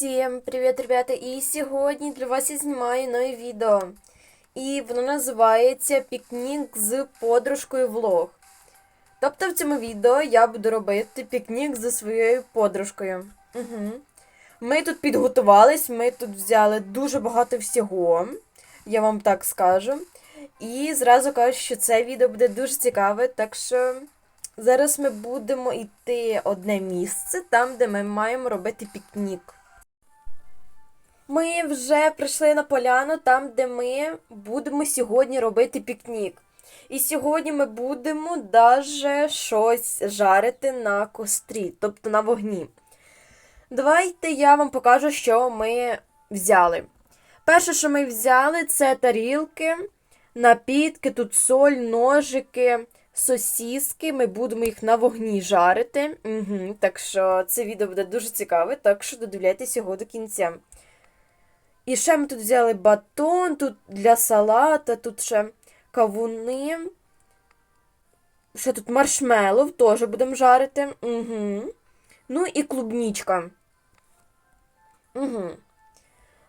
Всім привіт, ребята! І сьогодні для вас я знімаю нове відео. І воно називається Пікнік з подружкою влог. Тобто в цьому відео я буду робити пікнік зі своєю подружкою. Угу. Ми тут підготувались, ми тут взяли дуже багато всього, я вам так скажу. І зразу кажу, що це відео буде дуже цікаве, так що зараз ми будемо йти одне місце, там, де ми маємо робити пікнік. Ми вже прийшли на поляну, там, де ми будемо сьогодні робити пікнік. І сьогодні ми будемо даже щось жарити на кострі, тобто на вогні. Давайте я вам покажу, що ми взяли. Перше, що ми взяли, це тарілки, напітки, тут соль, ножики, сосіски. Ми будемо їх на вогні жарити. Угу, так що це відео буде дуже цікаве, так що додивляйтесь його до кінця. І ще ми тут взяли батон, тут для салата, тут ще кавуни. Ще тут маршмеллоу теж будемо жарити. Угу. Ну і клубнічка. Угу.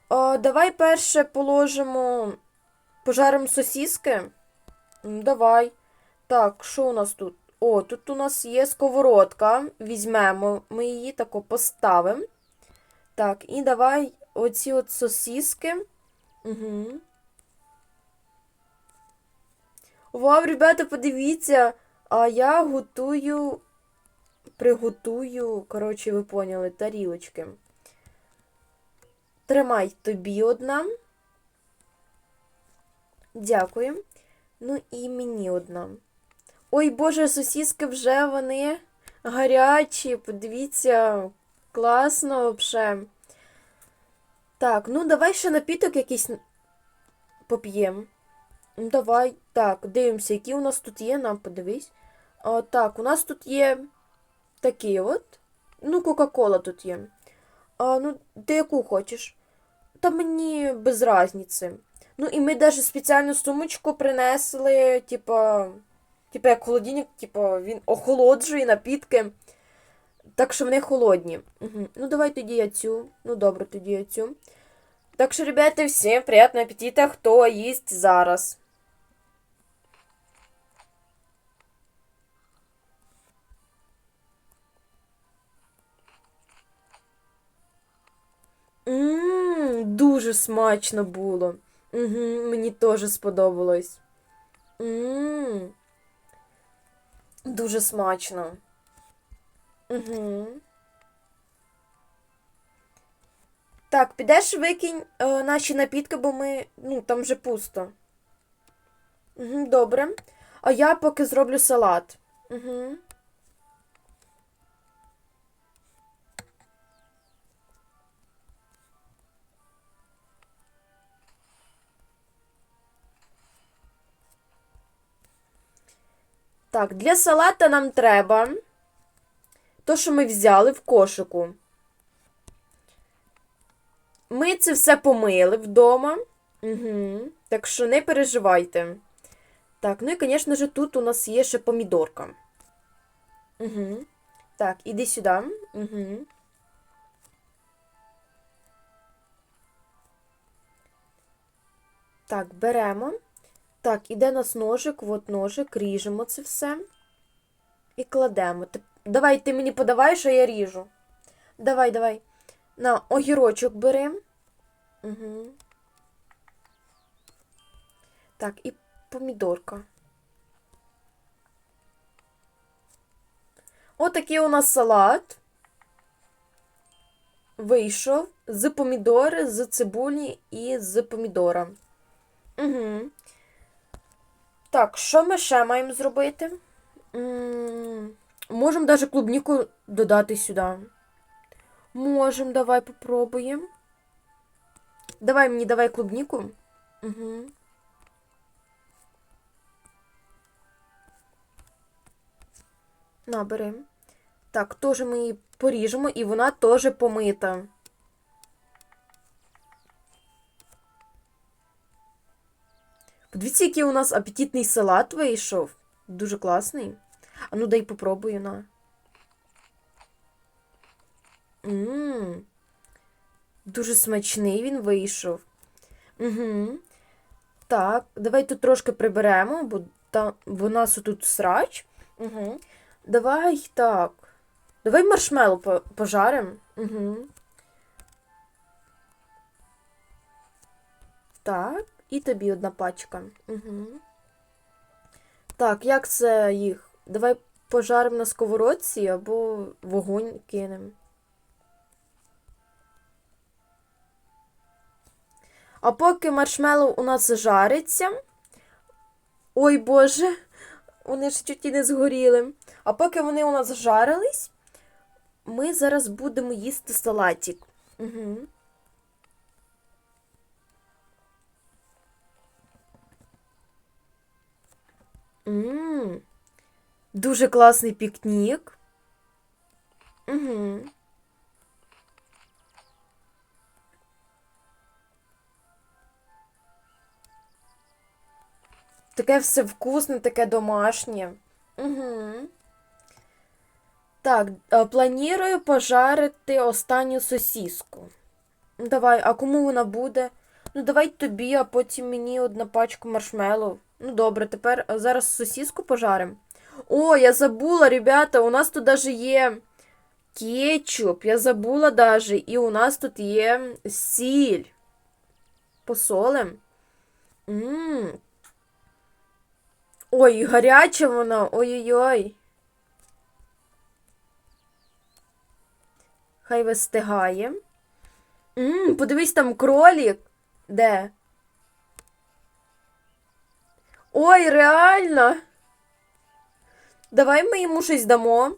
О, давай перше положимо, пожаримо сосіски. Давай. Так, що у нас тут? О, тут у нас є сковородка. Візьмемо, ми її тако поставимо. Так, і давай оці от сосіски. Угу. Вау, ребята, подивіться, а я готую, приготую, коротше, ви поняли, тарілочки. Тримай тобі одна. Дякую. Ну і мені одна. Ой, Боже, сосіски вже вони гарячі. Подивіться, класно взагалі. Так, ну давай ще напіток якийсь поп'ємо. Ну, давай. Так, дивимося, які у нас тут є, нам подивись. А, так, у нас тут є такі от. Ну, Кока-Кола тут є. А, ну, ти яку хочеш? Та мені без разниці. Ну, і ми навіть спеціальну сумочку принесли, типа, типа як холодильник, типа, він охолоджує напітки. Так що вони холодні. Угу. Ну, давай тоді я цю. Ну, добре, тоді я цю. Так що, ребята, всім приятного аппетита, хто їсть зараз. Ммм, дуже смачно було. Угу, мені теж сподобалось. Ммм. Дуже смачно. Угу. Так, підеш викинь е, наші напітки, бо ми. Ну, там вже пусто. Угу, добре. А я поки зроблю салат. Угу. Так, для салата нам треба то, що ми взяли в кошику. Ми це все помили вдома. Угу. Так що не переживайте. Так, ну і, звісно ж, тут у нас є ще помідорка. Угу. Так, іди сюди. Угу. Так, беремо. Так, іде у нас ножик, от ножик, ріжемо це все. І кладемо. Давай, ти мені подаваєш, а я ріжу. Давай, давай. На, огірочок бери. Угу. Так, і помідорка. Отакий у нас салат. Вийшов з помідори, з цибулі і з помідора. Угу. Так, що ми ще маємо зробити? М, Можемо навіть клубніку додати сюди. Можемо, давай попробуємо. Давай мені давай клубніку. Угу. На, бери. Так, теж ми її поріжемо, і вона теж помита. Подивіться, який у нас апетитний салат вийшов. Дуже класний. А ну дай попробую на. Ммм. Дуже смачний він вийшов. Угу. Так, давай тут трошки приберемо, бо, та, бо у нас тут срач. Угу. Давай так. Давай маршмело по- пожаримо. Угу. Так, і тобі одна пачка. Угу. Так, як це їх? Давай пожаримо на сковородці або вогонь кинемо. А поки маршмеллоу у нас жариться. Ой Боже, вони ж чуть і не згоріли. А поки вони у нас жарились, ми зараз будемо їсти салатик. Угу. Ммм, дуже класний пікнік. Угу. Таке все вкусне, таке домашнє. Угу. Так, е, планую пожарити останню сосіску. Ну, Давай, а кому вона буде? Ну, давай тобі, а потім мені одна пачка маршмеллоу. Ну, добре, тепер е, зараз сосіску пожаримо. О, я забула, ребята, у нас тут даже є кетчуп. Я забула даже, і у нас тут є сіль. Посолим. Ммм. Ой, гаряча вона. Ой-ой-ой. Хай вистигає. Ммм, подивись, там кролік. Де? Ой, реально. Давай ми йому щось дамо.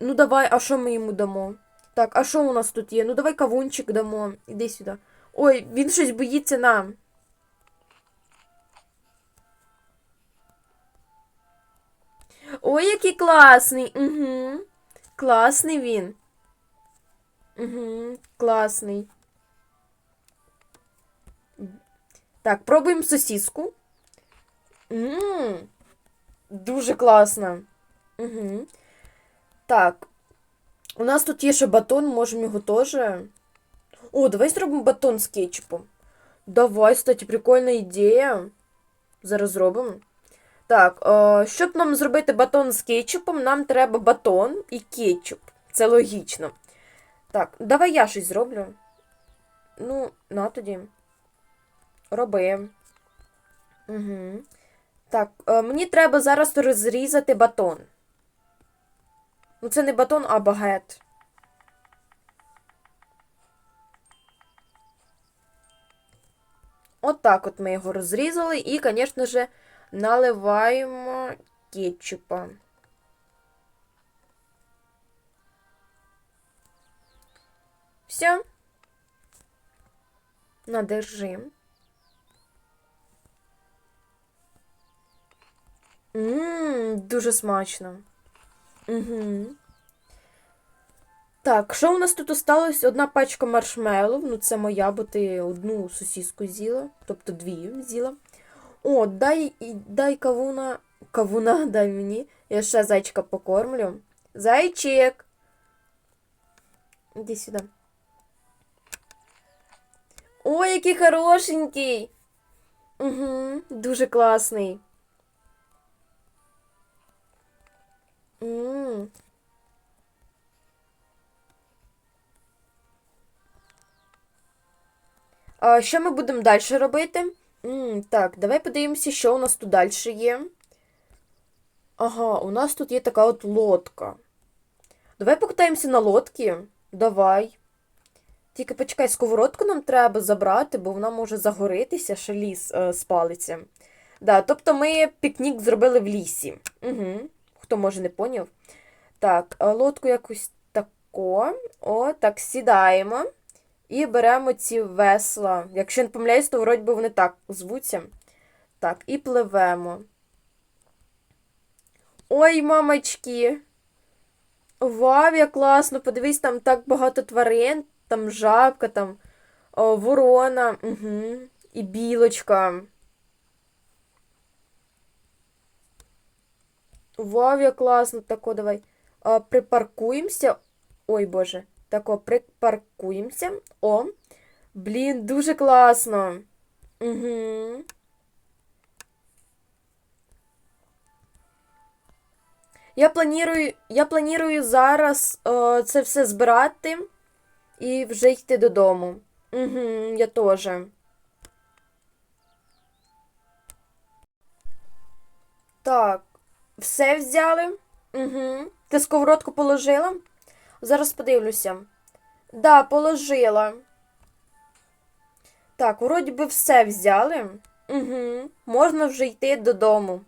Ну, давай, а що ми йому дамо? Так, а що у нас тут є? Ну, давай кавунчик дамо. Іди сюди. Ой, він щось боїться нам. Ой, який класний. Угу. Класний він. Угу, класний. Так, пробуємо сосиску. Ммм, дуже класно. Угу. Так. У нас тут є ще батон, можемо його теж. О, давай зробимо батон з кетчупом. Давай, кстати, прикольна ідея. Зараз зробимо. Так, е, щоб нам зробити батон з кетчупом, нам треба батон і кетчуп. Це логічно. Так, давай я щось зроблю. Ну, на тоді. Роби. Угу. Так, е, мені треба зараз розрізати батон. Ну, це не батон, а багет. От так от ми його розрізали і, звісно ж, наливаємо кетчупа. Все. Надержи. Ммм, дуже смачно. Угу. Так, що у нас тут осталось? Одна пачка маршмеллоу. Ну, це моя, бо ти одну сосіску з'їла, тобто дві з'їла. О, дай дай кавуна. Кавуна дай мені. Я ще зайчика покормлю. Зайчик. Іди сюди. Ой, який хорошенький. Угу, Дуже класний. М А що ми будемо далі робити? М так, давай подивимося, що у нас тут далі є. Ага, у нас тут є така от лодка. Давай покатаємося на лодці. Давай. Тільки почекай, сковородку нам треба забрати, бо вона може загоритися, ще ліс е, спалиться. Да, тобто ми пікнік зробили в лісі. Угу. Хто може не поняв. Так, е, лодку якось тако. О, так, сідаємо. І беремо ці весла. Якщо не помиляюсь, то вроді би вони так звуться. Так, і пливемо. Ой, мамочки! Вау, як класно! Подивись, там так багато тварин, там жабка, там о, ворона, угу. і білочка. Як класно, тако, давай. А, припаркуємося. Ой, Боже. Тако, припаркуємося. О. Блін, дуже класно. Угу. Я планую, я планую зараз е, це все збирати і вже йти додому. Угу, я теж. Так, все взяли? Угу. Ти сковородку положила? Зараз подивлюся. Да, положила. Так, вроді би все взяли. Угу. Можна вже йти додому.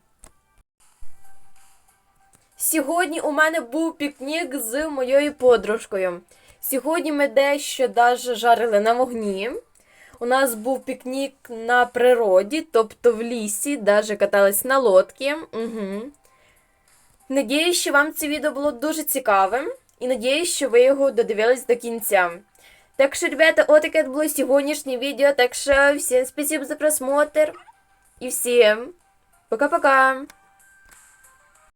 Сьогодні у мене був пікнік з моєю подружкою. Сьогодні ми дещо даже жарили на вогні. У нас був пікнік на природі, тобто в лісі, даже катались на лодці. Угу. Надіюсь, що вам це відео було дуже цікавим. І надіюсь, що ви його додивились до кінця. Так що, ребята, отаке було сьогоднішнє відео. Так що всім спасибо за просмотр. І всім пока-пока!